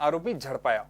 આરોપી ઝડપાયા.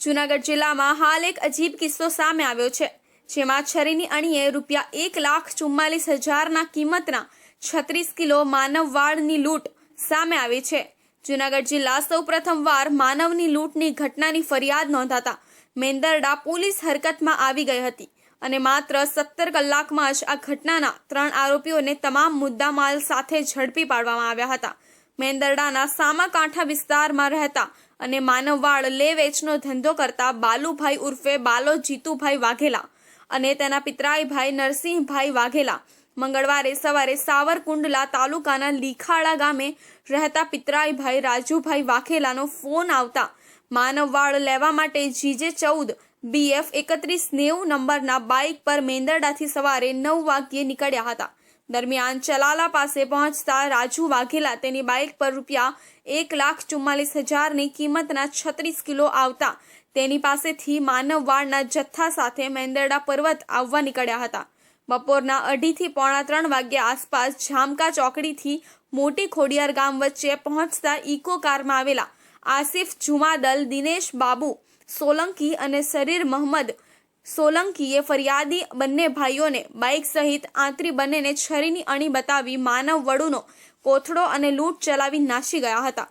જુનાગઢ જિલ્લામાં હાલ એક અજીબ કિસ્સો સામે આવ્યો છે, જેમાં છરીની અણીએ રૂપિયા એક લાખ ચુમ્માલીસ હજારના કિંમતના છત્રીસ કિલો માનવ વાળની લૂંટ સામે આવી છે. જુનાગઢ જિલ્લા સૌ પ્રથમવાર માનવની લૂંટની ઘટનાની ફરિયાદ નોંધાતા મેંદરડા પોલીસ હરકતમાં આવી ગઈ હતી અને માત્ર સત્તર કલાકમાં જ આ ઘટનાના ત્રણ આરોપીઓને તમામ મુદ્દામાલ સાથે ઝડપી પાડવામાં આવ્યા હતા. મેંદરડાના સામાકાંઠા વિસ્તારમાં રહેતા અને માનવવાળ લે વેચનો ધંધો કરતા બાલુભાઈ ઉર્ફે બાલો જીતુભાઈ વાઘેલા અને તેના પિતરાઈભાઈ નરસિંહભાઈ વાઘેલા. મંગળવારે સવારે સાવરકુંડલા તાલુકાના લીખાળા ગામે રહેતા પિતરાઈભાઈ રાજુભાઈ વાઘેલાનો ફોન આવતા માનવવાળ લેવા માટે જીજે ચૌદ, બીએફ એકત્રીસ, નેવું નંબરના બાઇક પર મેંદરડાથી સવારે નવ વાગ્યે નીકળ્યા હતા. દરમિયાન ચલાલા પાસે પહોંચતા રાજુ વાઘેલા તેની બાઇક પર રૂપિયા એક લાખ ચુમ્માલીસ હજારની કિંમતના છત્રીસ કિલો આવતા તેની પાસેથી માનવવાળના જથ્થા સાથે મેંદરડા પર્વત આવવા નીકળ્યા હતા. બપોરના અઢીથી પોણા ત્રણ વાગ્યા આસપાસ જામકા ચોકડીથી મોટી ખોડિયાર ગામ વચ્ચે પહોંચતા ઇકો કારમાં આવેલા આસિફ જુમાદલ દિનેશ બાબુ સોલંકી અને શરીર મહંમદ સોલંકીએ ફરિયાદી બંને ભાઈઓને બાઇક સહિત આંતરી બંનેને છરીની અણી બતાવી માનવ વડુનો કોથળો અને લૂંટ ચલાવી નાસી ગયા હતા.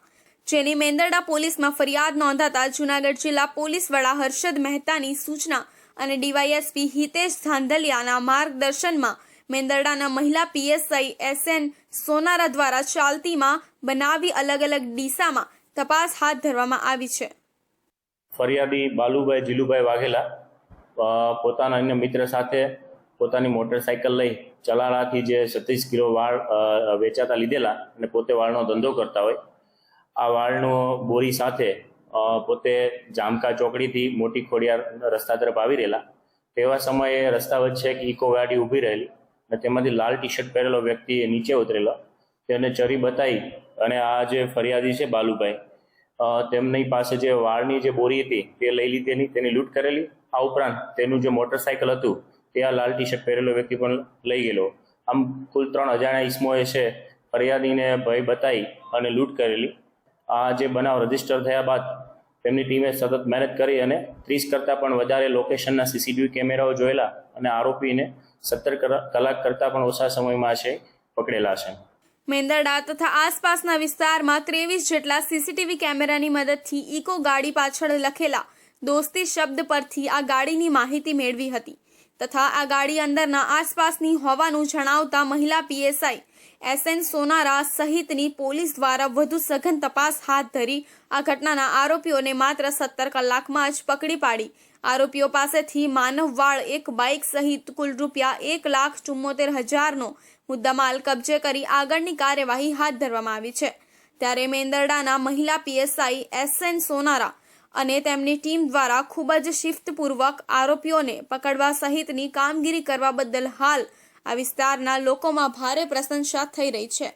જેની મેંદરડા પોલીસમાં ફરિયાદ નોંધાતા જૂનાગઢ જિલ્લા પોલીસ વડા હર્ષદ મહેતાની સૂચના અને ડીવાયએસપી હિતેશ ધાંધલિયાના માર્ગદર્શનમાં મેંદરડાના મહિલા પીએસઆઈ એસએન સોનારા દ્વારા ચાલતીમાં બનાવી અલગ અલગ ડીસામાં તપાસ હાથ ધરવામાં આવી છે. ફરિયાદી બાલુભાઈ જીલુભાઈ વાઘેલા પોતાના અન્ય મિત્ર સાથે પોતાની મોટરસાઇકલ લઈ ચલાળાથી જે છત્રીસ કિલો વાળ વેચાતા લીધેલા અને પોતે વાળનો ધંધો કરતા હોય, આ વાળનો બોરી સાથે પોતે જામકા ચોકડીથી મોટી ખોડિયાર રસ્તા તરફ આવી રહેલા. તેવા સમયે રસ્તા વચ્ચે એક ઇકો ગાડી ઊભી રહેલી અને તેમાંથી લાલ ટી શર્ટ પહેરેલો વ્યક્તિ નીચે ઉતરેલો. તેને ચરી બતાવી અને આ જે ફરિયાદી છે બાલુભાઈ તેમની પાસે જે વાળની જે બોરી હતી તે લઈ લીધેલી, તેની લૂંટ કરેલી આ ઉપરાંત તેનું જે મોટરસાયકલ હતું, તે આ લાલ ટી શર્ટ પહેરેલો વ્યક્તિ પણ લઈ ગયેલો. આમ કુલ ત્રણ અજાણ્યા ઈસમોએ છે, ફરિયાદીને ભય બતાવી અને લૂંટ કરેલી. આ જે બનાવ રજિસ્ટર થયા બાદ તેમની ટીમે સતત મહેનત કરી અને ત્રીસ કરતાં પણ વધારે લોકેશનના સીસીટીવી કેમેરાઓ જોયેલા અને આરોપીને સત્તર કલાક કરતાં પણ ઓછા સમયમાં છે પકડેલા છે. મેંદરડા તથા આસપાસના વિસ્તારમાં ત્રેવીસ જેટલા સીસીટીવી કેમેરાની મદદથી ઇકો ગાડી પાછળ લખેલા દોસ્તી શબ્દ પરથી આ ગાડીની માહિતી મેળવી હતી તથા આ ગાડી અંદરના આસપાસની હોવાનું જણાવતા મહિલા પીએસઆઈ એસએન સોનારા સહિતની પોલીસ દ્વારા વધુ સઘન તપાસ હાથ ધરી આ ઘટનાના આરોપીઓને માત્ર સત્તર કલાકમાં જ પકડી પાડી. આરોપીઓ પાસેથી માનવવાળ એક બાઇક સહિત કુલ રૂપિયા એક લાખ ચુમ્મોતેર હજારનો મુદ્દામાલ કબજે કરી આગળની કાર્યવાહી હાથ ધરવામાં આવી છે. ત્યારે મેંદરડાના મહિલા પીએસઆઈ એસએન સોનારા અને તેમની ટીમ દ્વારા ખૂબ જ શિફ્તપૂર્વક આરોપીઓને પકડવા સહિતની કામગીરી કરવા બદલ હાલ આ વિસ્તારના લોકોમાં ભારે પ્રશંસા થઈ રહી છે.